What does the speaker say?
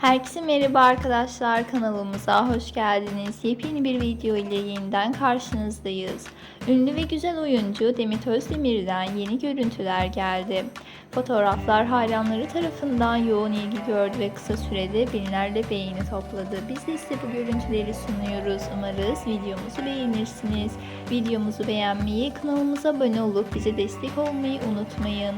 Herkese merhaba arkadaşlar kanalımıza hoş geldiniz. Yepyeni bir video ile yeniden karşınızdayız. Ünlü ve güzel oyuncu Demet Özdemir'den yeni görüntüler geldi. Fotoğraflar hayranları tarafından yoğun ilgi gördü ve kısa sürede binlerle beğeni topladı. Biz de size bu görüntüleri sunuyoruz. Umarız videomuzu beğenirsiniz. Videomuzu beğenmeyi, kanalımıza abone olup bize destek olmayı unutmayın.